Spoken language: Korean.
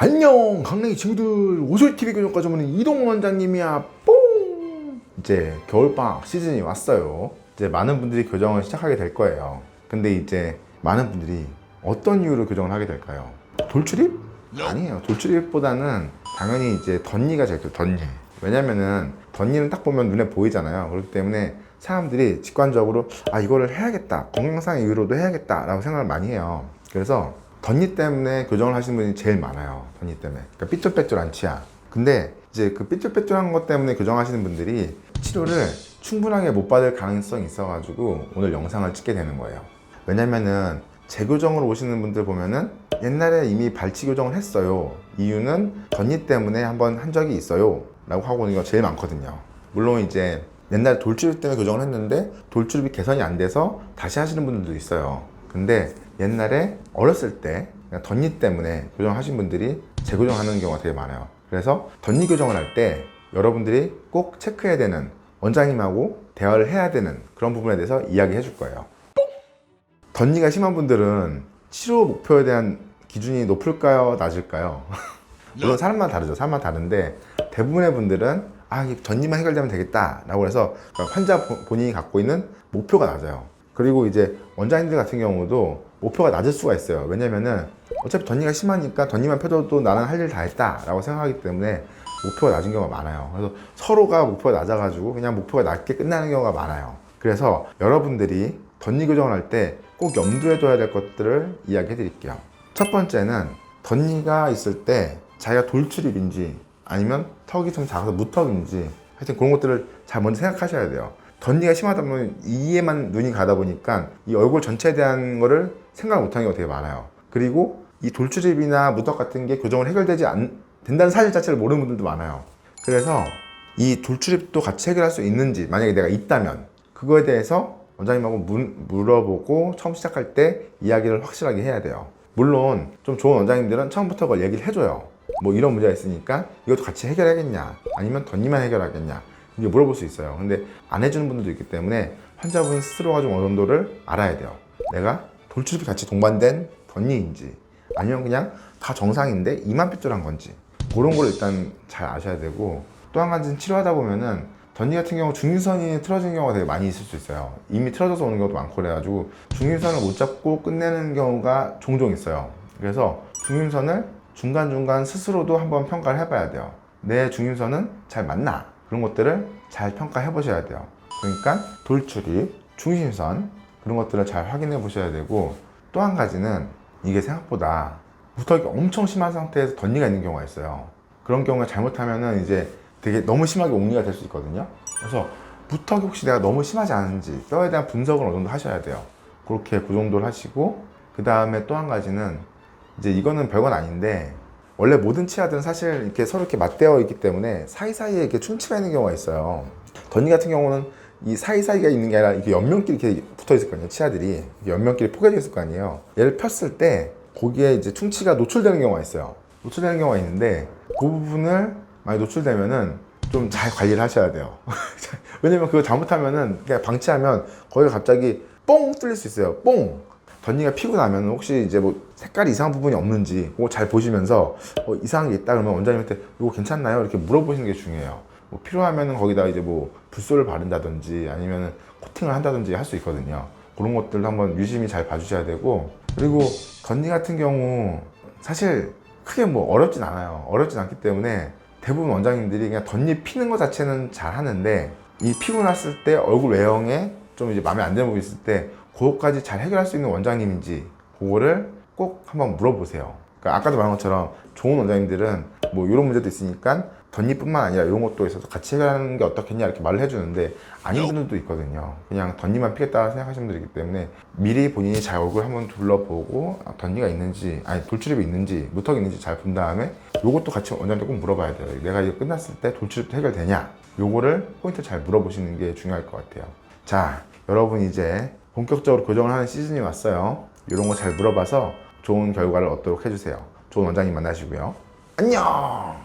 안녕 강냉이 친구들. 오솔TV 교정과 전문의 이동 원장님이야. 뽕! 이제 겨울방학 시즌이 왔어요. 이제 많은 분들이 교정을 시작하게 될 거예요. 근데 이제 많은 분들이 어떤 이유로 교정을 하게 될까요? 돌출입? 아니에요. 돌출입보다는 당연히 이제 덧니가 제일 큰 덧니. 왜냐면은 덧니는 딱 보면 눈에 보이잖아요. 그렇기 때문에 사람들이 직관적으로 아 이거를 해야겠다. 건강상 이유로도 해야겠다 라고 생각을 많이 해요. 그래서 덧니 때문에 교정을 하시는 분이 제일 많아요 덧니 때문에. 그러니까 삐뚤빼뚤한 치아 근데 이제 그 삐뚤빼뚤한 것 때문에 교정하시는 분들이 치료를 충분하게 못 받을 가능성이 있어가지고 오늘 영상을 찍게 되는 거예요. 왜냐면은 재교정으로 오시는 분들 보면은 옛날에 이미 발치 교정을 했어요. 이유는 덧니 때문에 한번 한 적이 있어요. 라고 하고 있는 거 제일 많거든요. 물론 이제 옛날에 돌출입 때문에 교정을 했는데 돌출입이 개선이 안 돼서 다시 하시는 분들도 있어요 근데 옛날에 어렸을 때 덧니 때문에 교정하신 분들이 재교정하는 경우가 되게 많아요 그래서 덧니 교정을 할 때 여러분들이 꼭 체크해야 되는 원장님하고 대화를 해야 되는 그런 부분에 대해서 이야기해 줄 거예요 덧니가 심한 분들은 치료 목표에 대한 기준이 높을까요? 낮을까요? 물론 사람마다 다르죠. 사람마다 다른데 대부분의 분들은 아, 이 덧니만 해결되면 되겠다 라고 해서 그러니까 환자 보- 본인이 갖고 있는 목표가 낮아요. 그리고 이제 원장님들 같은 경우도 목표가 낮을 수가 있어요. 왜냐면은 어차피 덧니가 심하니까 덧니만 펴줘도 나는 할 일 다 했다 라고 생각하기 때문에 목표가 낮은 경우가 많아요. 그래서 서로가 목표가 낮아가지고 그냥 목표가 낮게 끝나는 경우가 많아요. 그래서 여러분들이 덧니 교정을 할 때 꼭 염두에 둬야 될 것들을 이야기해 드릴게요. 첫 번째는 덧니가 있을 때 자기가 돌출입인지 아니면 턱이 좀 작아서 무턱인지 하여튼 그런 것들을 잘 먼저 생각하셔야 돼요. 덧니가 심하다 보면 이에만 눈이 가다 보니까 이 얼굴 전체에 대한 거를 생각을 못하는 경우가 되게 많아요. 그리고 이 돌출입이나 무턱 같은 게 교정을 해결되지 않, 된다는 사실 자체를 모르는 분들도 많아요. 그래서 이 돌출입도 같이 해결할 수 있는지 만약에 내가 있다면 그거에 대해서 원장님하고 문- 물어보고 처음 시작할 때 이야기를 확실하게 해야 돼요. 물론 좀 좋은 원장님들은 처음부터 그걸 얘기를 해줘요. 뭐 이런 문제가 있으니까 이것도 같이 해결하겠냐 아니면 덧니만 해결하겠냐 이게 물어볼 수 있어요. 근데 안 해주는 분들도 있기 때문에 환자분 스스로가 좀 어느 정도를 알아야 돼요. 내가 돌출입이 같이 동반된 덧니인지 아니면 그냥 다 정상인데 이만 삐뚤한 건지 그런 걸 일단 잘 아셔야 되고 또 한 가지는 치료하다 보면은 덧니 같은 경우 중립선이 틀어지는 경우가 되게 많이 있을 수 있어요. 이미 틀어져서 오는 경우도 많고 그래가지고 중립선을 못 잡고 끝내는 경우가 종종 있어요. 그래서 중립선을 중간중간 스스로도 한번 평가를 해봐야 돼요. 내 중립선은 잘 맞나? 그런 것들을 잘 평가해 보셔야 돼요. 그러니까 돌출입, 중심선 그런 것들을 잘 확인해 보셔야 되고 또 한 가지는 이게 생각보다 무턱이 엄청 심한 상태에서 덧니가 있는 경우가 있어요. 그런 경우에 잘못하면은 이제 되게 너무 심하게 옥리가 될 수 있거든요. 그래서 무턱이 혹시 내가 너무 심하지 않은지 뼈에 대한 분석을 어느 정도 하셔야 돼요. 그렇게 그 정도를 하시고 그 다음에 또 한 가지는 이제 이거는 별건 아닌데 원래 모든 치아들은 사실 이렇게 서로 이렇게 맞대어 있기 때문에 사이사이에 이렇게 충치가 있는 경우가 있어요. 덧니 같은 경우는 이 사이사이가 있는 게 아니라 이렇게 옆면끼리 이렇게 붙어 있을 거 아니에요. 치아들이 옆면끼리 포개져 있을 거 아니에요. 얘를 폈을 때 거기에 이제 충치가 노출되는 경우가 있어요. 노출되는 경우가 있는데 그 부분을 많이 노출되면은 좀 잘 관리를 하셔야 돼요. 왜냐면 그거 잘못하면은 그냥 방치하면 거기가 갑자기 뽕 뚫릴 수 있어요. 뽕. 덧니가 피고 나면 혹시 이제 뭐 색깔이 이상한 부분이 없는지 그거 잘 보시면서 어, 이상한 게 있다 그러면 원장님한테 이거 괜찮나요? 이렇게 물어보시는 게 중요해요. 뭐 필요하면은 거기다 이제 뭐 붓솔을 바른다든지 아니면은 코팅을 한다든지 할 수 있거든요. 그런 것들도 한번 유심히 잘 봐주셔야 되고 그리고 덧니 같은 경우 사실 크게 뭐 어렵진 않아요. 어렵진 않기 때문에 대부분 원장님들이 그냥 덧니 피는 것 자체는 잘 하는데 이 피고 났을 때 얼굴 외형에 좀 이제 마음에 안 드는 부분이 있을 때 그것까지 잘 해결할 수 있는 원장님인지 그거를 꼭 한번 물어보세요. 그러니까 아까도 말한 것처럼 좋은 원장님들은 뭐 이런 문제도 있으니까 덧니뿐만 아니라 이런 것도 있어서 같이 해결하는 게 어떻겠냐 이렇게 말을 해주는데 아닌 분들도 있거든요. 그냥 덧니만 피겠다 생각하시는 분들이기 때문에 미리 본인이 잘 얼굴 한번 둘러보고 아, 덧니가 있는지 아니 돌출입이 있는지 무턱이 있는지 잘 본 다음에 요것도 같이 원장님한테 꼭 물어봐야 돼요. 내가 이거 끝났을 때 돌출입도 해결되냐? 요거를 포인트 잘 물어보시는 게 중요할 것 같아요. 자, 여러분 이제 본격적으로 교정을 하는 시즌이 왔어요. 이런 거 잘 물어봐서 좋은 결과를 얻도록 해주세요. 좋은 원장님 만나시고요. 안녕!